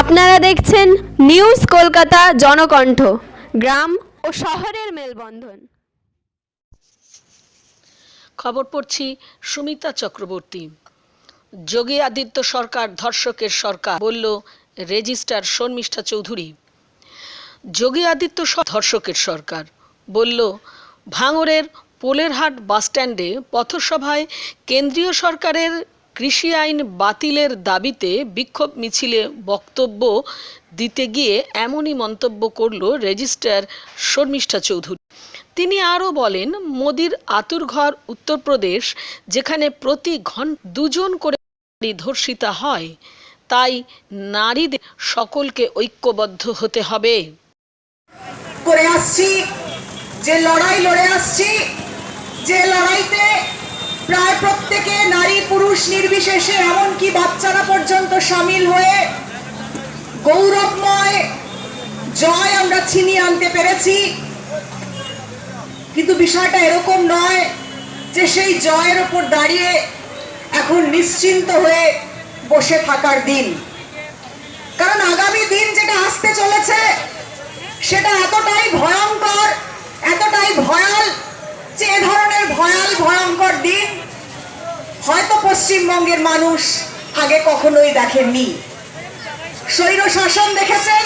আপনারা দেখছেন নিউজ কলকাতা জনকণ্ঠ, গ্রাম ও শহরের মেলবন্ধন। খবর পড়ছি সুমিতা চক্রবর্তী। যোগী আদিত্য সরকার ধর্ষকের সরকার, বলল রেজিস্ট্রার শর্মিষ্ঠা চৌধুরী। যোগী আদিত্য ধর্ষকের সরকার। বলল ভাঙড়ের পোলেরহাট বাসস্ট্যান্ডে পথসভায় কেন্দ্রীয় সরকারের কৃষি আইন বাতিলের দাবিতে বিক্ষোভ মিছিলে বক্তব্য দিতে গিয়ে এমনই মন্তব্য করল রেজিস্ট্রার শর্মিষ্ঠা চৌধুরী। তিনি আরও বলেন, মোদির আতুরঘর উত্তরপ্রদেশ, যেখানে প্রতি ঘন দুজন করে ধর্ষিতা হয়, তাই নারীদের সকলকে ঐক্যবদ্ধ হতে হবে। করে আসছি। যে লড়াই লড়ে আসছি, যে লড়াইতে প্রায় প্রত্যেকে নারী পুরুষ নির্বিশেষে, এমনকি বাচ্চারা পর্যন্ত সামিল হয়ে গৌরবময় জয় আমরা ছিনিয়ে আনতে পেরেছি। কিন্তু বিষয়টা এরকম নয় যে সেই জয়ের ওপর দাঁড়িয়ে এখন নিশ্চিন্ত হয়ে বসে থাকার দিন। কারণ আগামী দিন যেটা আসতে চলেছে সেটা এতটাই ভয়ঙ্কর, এতটাই ভয়াল যে এ ধরনের ভয়াল, ভয়ঙ্কর দিন হয়তো পশ্চিমবঙ্গের মানুষ আগে কখনোই দেখেননি। স্বৈর শাসন দেখেছেন,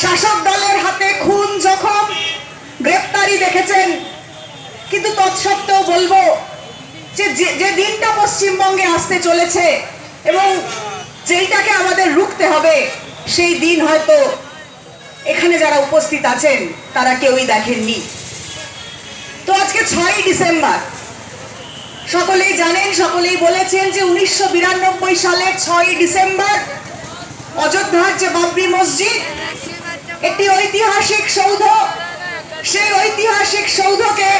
শাসক দলের হাতে খুন, জখম, গ্রেপ্তারি দেখেছেন। কিন্তু তৎসত্ত্বেও বলব যে যে- যে দিনটা পশ্চিমবঙ্গে আসতে চলেছে এবং যেইটাকে আমাদের রুখতে হবে, সেই দিন হয়তো এখানে যারা উপস্থিত আছেন, তারা কেউই দেখেননি। তো আজকে ছয়ই ডিসেম্বর, সকলেই জানেন, সকলেই বলেছেন যে উনিশশো সালের ছয়ই ডিসেম্বর, অযোধ্যার যে বাবরি মসজিদ, একটি ঐতিহাসিক সৌধ। সেই ঐতিহাসিক সৌধকে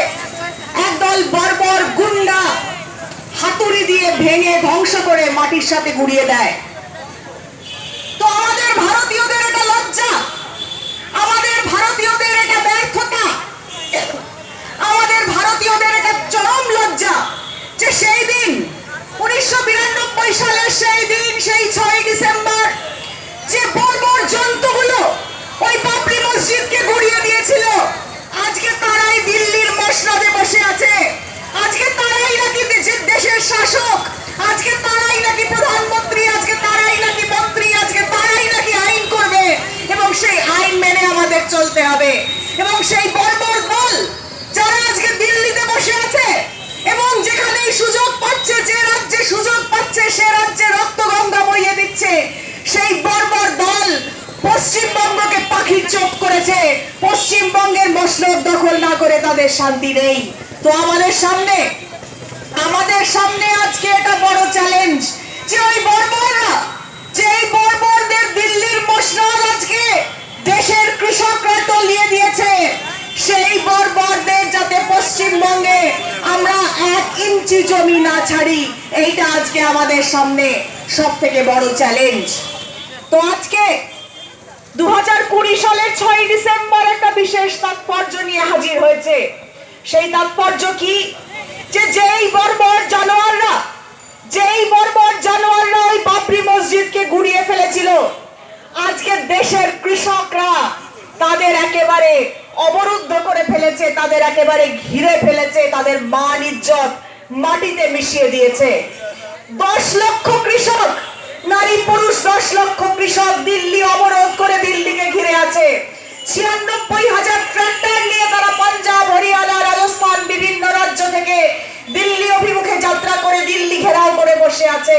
একদল বর্বর গুন্ডা হাতুড়ি দিয়ে ভেঙে ধ্বংস করে মাটির সাথে গুড়িয়ে দেয়। তো আমাদের ভারতীয়দের এটা লজ্জা। ভারতীয়দের এটা ব্যর্থতা। আমাদের ভারতীয়দের এটা চরম লজ্জা যে সেই দিন, উনিশশো বিরানব্বই সালের সেই দিন, সেই ছয় ডিসেম্বর, যে বর্বর জন্তুগুলো ওই বাবরি মসজিদকে গুড়িয়ে দিয়েছিল। আজকে তারাই দিল্লির মসনদে বসে আছে। আজকে তারাই নাকি দেশের শাসক। আজকে তারাই নাকি প্রধানমন্ত্রী, আজকে তারাই নাকি মন্ত্রী, আজকে তারাই নাকি আইন করবে এবং সেই আইন মেনে আমাদের চলতে হবে। এবং সেই বর্বর দল যারা আজকে দিল্লিতে বসে আছে এবং যেখানেই সুযোগ পাচ্ছে, যে রাজ্যে সুযোগ পাচ্ছে, সে রাজ্যে রক্ত গঙ্গা বইয়ে দিচ্ছে, সেই বর্বর দল পশ্চিমবঙ্গকে পাখির চোখ করেছে। পশ্চিমবঙ্গের মসনদ দখল না করে তাদের শান্তি নেই। তো আমাদের সামনে আমাদের সামনে আজকে এটা বড় চ্যালেঞ্জ যে ওই বর্বররা যে এই বর্বরদের দিল্লির মসনদ আজকে দেশের কৃষকরা টলিয়ে দিয়েছে, সেই বর্বরদের যাতে পশ্চিমবঙ্গে আমরা এক ইঞ্চি জমি না ছাড়ি, এইটা আজকে আমাদের সামনে সব থেকে বড় চ্যালেঞ্জ তো আজকে দু হাজার কুড়ি সালের ছয় ডিসেম্বর একটা বিশেষ তাৎপর্য নিয়ে হাজির হয়েছে। সেই তাৎপর্য কি? যে যেই বর্বর জানোয়াররা যেই বর্বর জানোয়াররা ওই বাবরি মসজিদকে গুড়িয়ে ফেলেছিল, আজকে দেশের কৃষকরা তাদের একেবারে অবরুদ্ধ করে ফেলেছে, তাদের একেবারে ঘিরে ফেলেছে, তাদের মান ইজ্জত মাটিতে মিশিয়ে দিয়েছে। দশ লক্ষ কৃষক, নারী পুরুষ দশ লক্ষ কৃষক দিল্লি অবরোধ করে দিল্লিকে ঘিরে আছে। ছিয়ানব্বই হাজার ট্রাক্টর নিয়ে তারা পাঞ্জাব, হরিয়ানা, রাজস্থান, বিভিন্ন রাজ্য থেকে দিল্লি অভিমুখে যাত্রা করে দিল্লি ঘেরাও করে বসে আছে।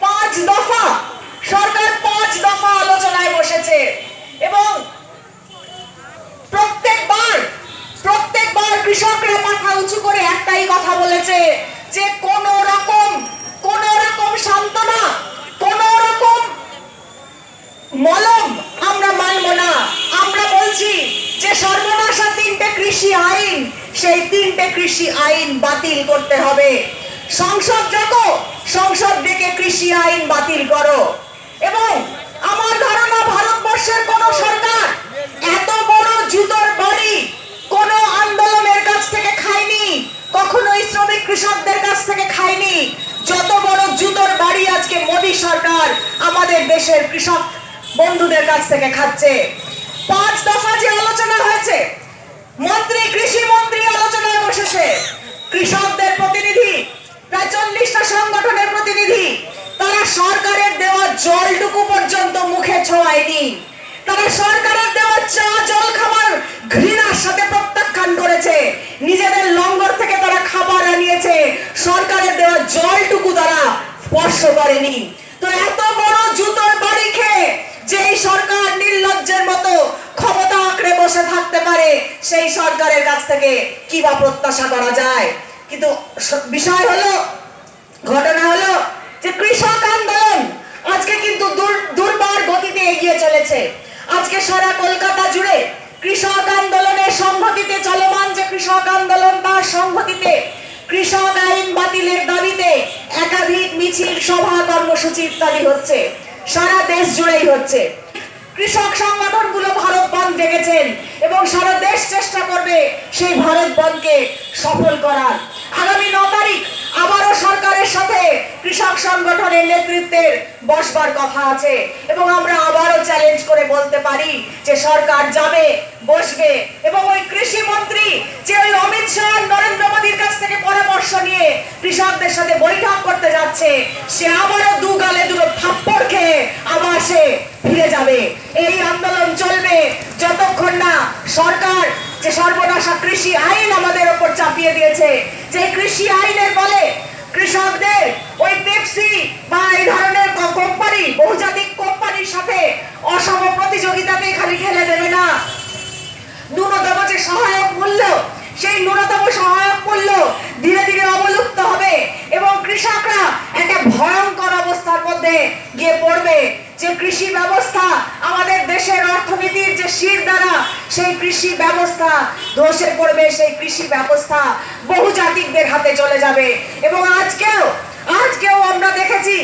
পাঁচ দফা, সরকার পাঁচ দফা আলোচনায় বসেছে। এবং প্রত্যেকবার প্রত্যেকবার কৃষকরা মাথা উঁচু করে একটাই কথা বলেছে যে কোন রকম কোন রকম সান্ত্বনা, কোন রকম মলম আমরা মানব না। আমরা বলছি যে সর্বনাশা তিনটে কৃষি আইন সেই তিনটে কৃষি আইন বাতিল করতে হবে। সংসদ যত সংসদ ডেকে কৃষি আইন বাতিল করো। এবং আমার ধারণা, ভারতবর্ষের কোন সরকার এত বড় জুতোর বাড়ি কোন আন্দোলনের কাছ থেকে খায়নি, কখনোই শ্রমিক কৃষকদের কাছ থেকে খায়নি। যত বড় জুতোর বাড়ি আজকে মোদী সরকার আমাদের দেশের কৃষক বন্ধুদের কাছ থেকে খাচ্ছে। পাঁচ দফা যে আলোচনা হয়েছে মন্ত্রী, কৃষি মন্ত্রী আলোচনায় বসেছে। কৃষকদের প্রতিনিধি, প্রায় চল্লিশটা সংগঠনের প্রতিনিধি। তারা সরকারের দেওয়া জলটুকু পর্যন্ত মুখে ছোঁয়ায়নি। তারা সরকারের দেওয়া চা, জল, খাবার ঘৃণার সাথে প্রত্যাখ্যান করেছে। নিজেদের লঙ্গর থেকে তারা খাবার আনিয়েছে। সরকারের দেওয়া জলটুকু তারা স্পর্শ করেনি। তো এত বড় জুতোর বাড়ি খেয়ে যেই সরকার নির্লজ্জের মতো ক্ষমতা আঁকড়ে বসে থাকতে পারে সেই সরকারের কাছ থেকে কি বা প্রত্যাশা করা যায়? কিন্তু বিষয় হলো, ঘটনা হলো যে কৃষক আন্দোলন আজকে কিন্তু দুর্বার গতিতে এগিয়ে চলেছে। আজকে সারা কলকাতা জুড়ে কৃষক আন্দোলনের সংহতিতে চলমান যে কৃষক আন্দোলন তার সংহতিতে কৃষক আইন বাতিলের দাবিতে একাধিক মিছিল, সভা কর্মসূচি ইত্যাদি হচ্ছে। সারা দেশ জুড়েই হচ্ছে। কৃষক সংগঠনগুলো ভারত বন্ধ ডেকেছেন এবং সারা দেশ চেষ্টা করবে সেই ভারত বন্ধকে সফল করার। আগামী ন তারিখ আবারও সরকারের সাথে কৃষক সংগঠনের নেতৃত্বের বসবার কথা আছে এবং আমরা আবারও চ্যালেঞ্জ করে বলতে পারি যে সরকার যাবে, বসবে এবং ওই কৃষি মন্ত্রী যে ওই অমিত শাহ নরেন্দ্র মোদীর কাছ থেকে পরামর্শ নিয়ে কৃষকদের সাথে বৈঠক করতে যাচ্ছে, সে আবারও দু গালে দুটো থাপ্পড় খেয়ে আবার সে ফিরে যাবে। এই আন্দোলন চলবে যতক্ষণ না সরকার যে সর্বনাশা কৃষি আইন আমাদের উপর চাপিয়ে দিয়েছে, যে কৃষি আইনের বলে কৃষকদের ওই পেপসি বা এই ধরনের কোম্পানি, বহুজাতিক কোম্পানির সাথে অসম প্রতিযোগিতাতে খালি খেলে দেবে না। ন্যূনতম যে সহায়ক মূল্য সেই ন্যূনতম সহায়ক মূল্য ধীরে ধীরে অবলুপ্ত হবে এবং কৃষকরা একটা ভয়ঙ্কর অবস্থার মধ্যে গিয়ে পড়বে। যে কৃষি ব্যবস্থা আমাদের দেশের অর্থনীতির যে শির দ্বারা, সেই কৃষি ব্যবস্থা ধসে পড়বে, সেই কৃষি ব্যবস্থা বহুজাতিকদের হাতে চলে যাবে। এবং আজকেও আজকেও আমরা দেখেছি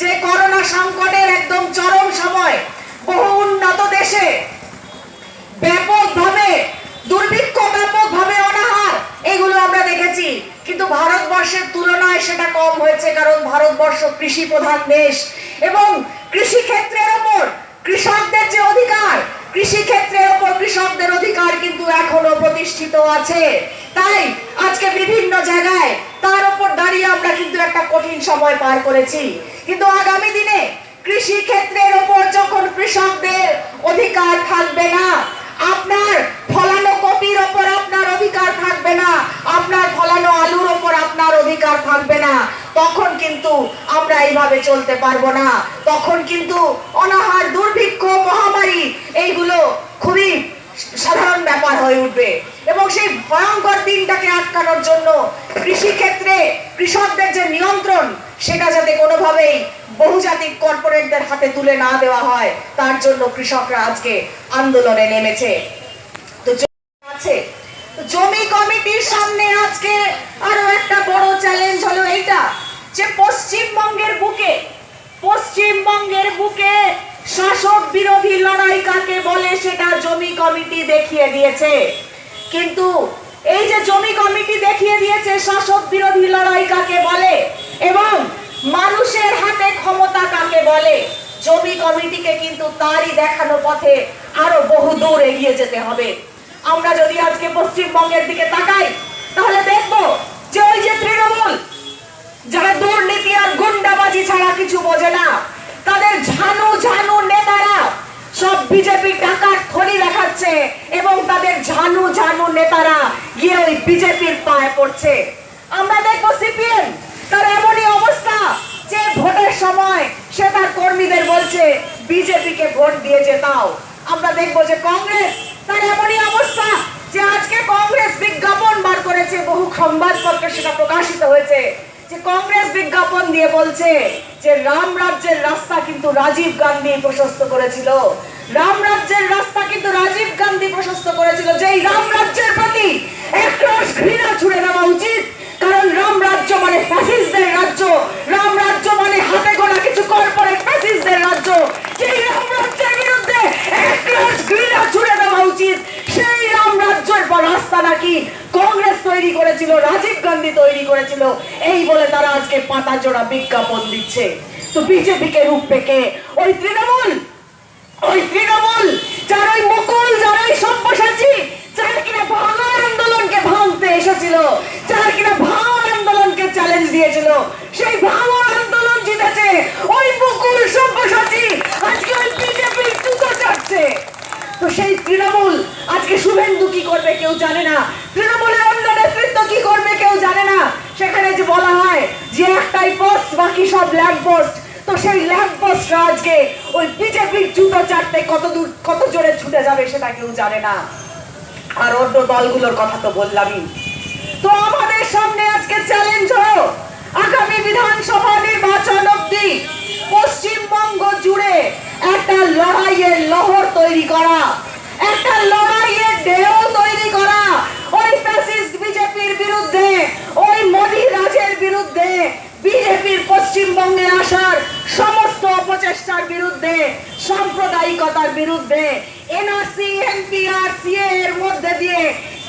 যে করোনা সংকটের একদম চরম সময় বহু উন্নত দেশে ব্যাপকভাবে দুর্ভিক্ষ দেখেছি কিন্তু ভারতবর্ষের তুলনায় সেটা কম হয়েছে কারণ ভারতবর্ষ কৃষি প্রধান দেশ। এবং কৃষি ক্ষেত্রের ওপর কৃষকদের যে অধিকার কৃষি ক্ষেত্রের ওপর কৃষকদের অধিকার কিন্তু এখনও প্রতিষ্ঠিত আছে। তাই আজকে বিভিন্ন জায়গায় তার উপর দাঁড়িয়ে আমরা কিন্তু একটা কঠিন সময় পার করেছি। কিন্তু আগামী দিনে কৃষি ক্ষেত্রের ওপর যখন কৃষকদের অধিকার থাকবে না, আপনার ফলানো কপির ওপর আপনার অধিকার থাকবে না আপনার ফলানো আলুর ওপর অধিকার থাকবে না। তখন কিন্তু আমরা এইভাবে চলতে পারব না। তখন কিন্তু অনাহার, দুর্ভিক্ষ, মহামারী, এইগুলো খুবই সাধারণ ব্যাপার হয়ে উঠবে। এবং সেই ভয়ঙ্কর দিনটাকে আটকানোর জন্য কৃষি ক্ষেত্রে কৃষকদের যে নিয়ন্ত্রণ, সেটা যাতে কোনোভাবেই বহুজাতিক কর্পোরেটদের হাতে তুলে না দেওয়া হয়, তার জন্য কৃষকরা আজকে আন্দোলনে নেমেছে। জমি কমিটির সামনে আজকে আরও একটা বড় চ্যালেঞ্জ হলো এইটা, যে পশ্চিমবঙ্গের বুকে পশ্চিমবঙ্গের বুকে শাসক বিরোধী লড়াই কাকে বলে সেটা জমি কমিটি দেখিয়ে দিয়েছে। কিন্তু এই যে জমি কমিটি দেখিয়ে দিয়েছে, শাসক বিরোধী লড়াই কাকে বলে এবং মানুষের হাতে ক্ষমতা কাকে বলে, জমি কমিটিকে কিন্তু তারই দেখানো পথে আরও বহু দূর এগিয়ে যেতে হবে। আমরা যদি আজকে পশ্চিমবঙ্গের দিকে তাকাই, তাহলে দেখব যে ওই যে তৃণমূল, যারা দুর্নীতি আর গুন্ডাবাজি ছাড়া কিছু বোঝে না, তাদের ঝানু ঝানু নেতারা সব বিজেপি টাকার থলি দেখাচ্ছে এবং তাদের ঝানু ঝানু নেতারা গিয়ে ওই বিজেপির পায়ে পড়ছে। আমরা দেখব সিপিএম, তার এমনই অবস্থা যে ভোটের সময় সে তার কর্মীদের বলছে বিজেপিকে ভোট দিয়ে যেতাও আমরা দেখব যে কংগ্রেস তার এমনই অবস্থা যে আজকে কংগ্রেস বিজ্ঞাপন বার করেছে, বহু সংবাদপত্রে সেটা প্রকাশিত হয়েছে, যে কংগ্রেস বিজ্ঞাপন দিয়ে বলছে যে রাম রাজ্যের রাস্তা কিন্তু রাজীব গান্ধী প্রশস্ত করেছিল। রাম রাজ্যের রাস্তা কিন্তু রাজীব গান্ধী প্রশস্ত করেছিল। যেই রাম রাজ্যের প্রতি একরাশ ঘৃণা ছুড়ে দেওয়া উচিত, কারণ রাম রাজ্য মানে ফ্যাসিস্টদের রাজ্য মানে হাতে গোনা কিছু কর্পোরেট ফ্যাসিস্টদের রাজ্য সেই রাম রাজ্যের বিরুদ্ধে রাম নাকি কংগ্রেস তৈরি করেছিল, রাজীব গান্ধী তৈরি করেছিল। এই বলে তারা আজকে পাতা জোড়া বিজ্ঞাপন দিচ্ছে। তো বিজেপিকে রূপ পেকে ওই তৃণমূল ওই তৃণমূল, যার মুকুল, যার সব্যসাচী, যার কিনা ভাঙর আন্দোলনকে ভাঙতে এসেছিল, যার কিনা ভাঙর আন্দোলনকে চ্যালেঞ্জ দিয়েছিল, সেই ভাঙর আন্দোলন জিতেছে ওই মুকুল সব্যসাচী। আজকে ওই বিজেপির জুতো চাটছে। তো সেই তৃণমূল, আজকে শুভেন্দু কি করবে কেউ জানে না। তৃণমূলের অন্য নেতৃত্ব কি করবে কেউ জানে না। সেখানে যে বলা হয় যে একটাই পোস্ট বাকি সব ল্যাম্প পোস্ট তো সেই ল্যাম্প পোস্টরা আজকে ওই বিজেপির জুতো চাটতে কত দূর, কত জোরে ছুটে যাবে সেটা কেউ জানে না। আর অন্য দলগুলোর কথা তো বললামই। তো আমাদের সামনে আজকে চ্যালেঞ্জ হলো। আগামী বিধানসভা নির্বাচন অব্দি পশ্চিমবঙ্গ জুড়ে একটা লড়াইয়ের লহর তৈরি করা। একটা লড়াইয়ের ঢেউ তৈরি করা। ওই ফ্যাসিস্ট বিজেপির বিরুদ্ধে, ওই মোদী রাজের বিরুদ্ধে, বিজেপির পশ্চিমবঙ্গে আসার সমস্ত অপচেষ্টার বিরুদ্ধে, সাম্প্রদায়িকতার বিরুদ্ধে এনআরসি এনপিআর সিএ এর মধ্যে দিয়ে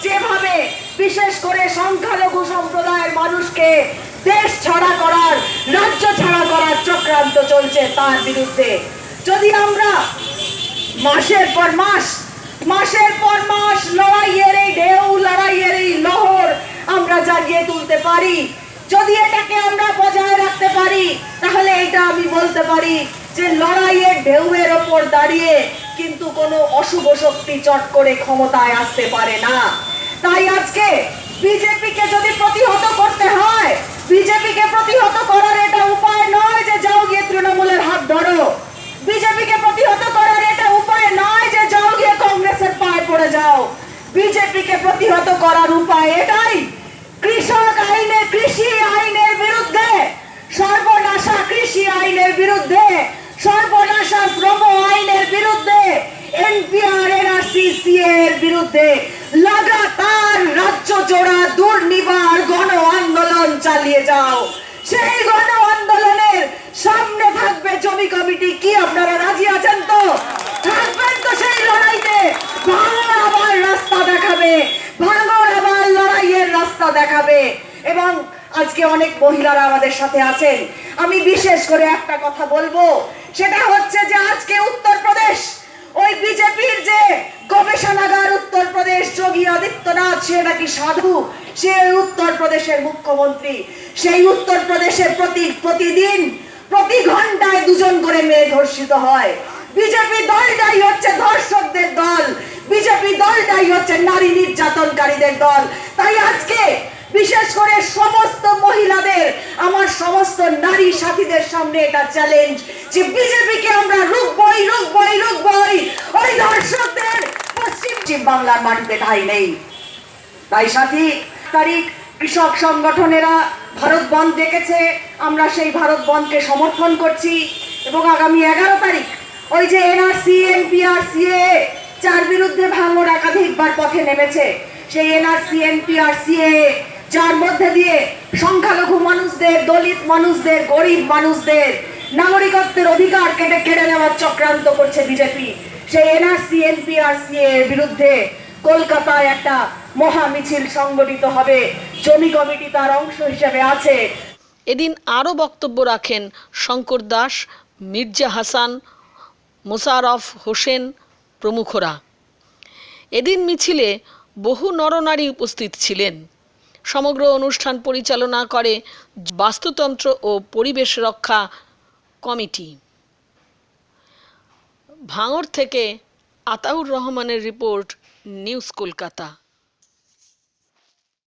যেভাবে বিশেষ করে সংখ্যালঘু সম্প্রদায়ের মানুষকে দেশ ছাড়া করার, রাজ্য ছাড়া করার চক্রান্ত চলছে তার বিরুদ্ধে। যদি আমরা মাসের পর মাস মাসের পর মাস লড়াইয়ের এই ঢেউ, লড়াইয়ের এই লহর আমরা জাগিয়ে তুলতে পারি। যদি এটাকে আমরা বজায় রাখতে পারি, তাহলে এটা আমি বলতে পারি যে লড়াইয়ের ঢেউয়ের ওপর দাঁড়িয়ে কিন্তু কোনো অশুভ শক্তি চট করে ক্ষমতায় আসতে পারে না। তাই আজকে বিজেপিকে যদি প্রতিহত করতে হয়, বিজেপিকে প্রতিহত করার এটা উপায় নয় যে যাও গিয়ে তৃণমূলের হাত ধরো। বিজেপিকে প্রতিহত করার এটা উপায় নয় যে যাও গিয়ে কংগ্রেসের পায়ে পড়ে যাও। বিজেপিকে প্রতিহত করার উপায় এটাই। কৃষক আইনে, কৃষি আইনের বিরুদ্ধে, সর্বনাশা কৃষি আইনের বিরুদ্ধে, সর্বনাশা শ্রম আইনের বিরুদ্ধে বিরুদ্ধে লাগাতার রাজ্য জোড়া দুর্নিবার গণ আন্দোলন চালিয়ে যাও। সেই গণ আন্দোলনের সামনে থাকবে জমি কমিটি। কি আপনারা রাজি আছেন তো? থাকবেন তো সেই লড়াইতে। এবং আজকে অনেক মহিলারা আমাদের সাথে আছেন। আমি বিশেষ করে একটা কথা বলব, সেটা হচ্ছে যে আজকে উত্তরপ্রদেশ, ওই বিজেপির যে গবেষণাগার উত্তরপ্রদেশ, যোগী আদিত্যনাথ, সে নাকি সাধু, সে উত্তরপ্রদেশের মুখ্যমন্ত্রী। সেই উত্তরপ্রদেশে প্রতি, প্রতিদিন, প্রতি ঘন্টায় দুজন করে মেয়ে ধর্ষিত হয়। বিজেপি দলটাই হচ্ছে দলটাই হচ্ছে নারী নির্যাতনকারীদের দল। তাই আজকে বিশেষ করে সমস্ত মহিলাদের, আমার সমস্ত নারী সাথীদের সামনে এটা চ্যালেঞ্জ যে বিজেপিকে আমরা রুখবই রুখবই রুখবই। ওই দর্শকদের পশ্চিম বাংলার মাটিতে ঠাই নেই। তাই সাথী তারিখ কৃষক সংগঠনেরা ভারত বন্ধ ডেকেছে। আমরা সেই ভারত বন্ধকে সমর্থন করছি এবং আগামী এগারো তারিখ ওই যে এনআরসি এনপিআর সিএ যার বিরুদ্ধে ভাঙর একাধিকবার পথে নেমেছে। সেই এনআরসি এনপিআর সিএ যার মধ্যে দিয়ে সংখ্যালঘু মানুষদের, দলিত মানুষদের, গরিব মানুষদের, নাগরিকত্বের অধিকার কেটে কেড়ে নেওয়ার চক্রান্ত করছে বিজেপি। সেই এনআরসি এনপিআর সিএ এর বিরুদ্ধে কলকাতায় একটা মহা মিছিল সংগঠিত হবে। জমি কমিটি তার অংশ হিসেবে আছে। এদিন আরও বক্তব্য রাখেন শঙ্কর দাস, মির্জা হাসান মোশারফ হোসেন প্রমুখরা। এদিন মিছিলে বহু নরনারী উপস্থিত ছিলেন। সমগ্র অনুষ্ঠান পরিচালনা করে বাস্তুতন্ত্র ও পরিবেশ রক্ষা কমিটি। ভাঙর থেকে আতাউর রহমানের রিপোর্ট, নিউজ কলকাতা।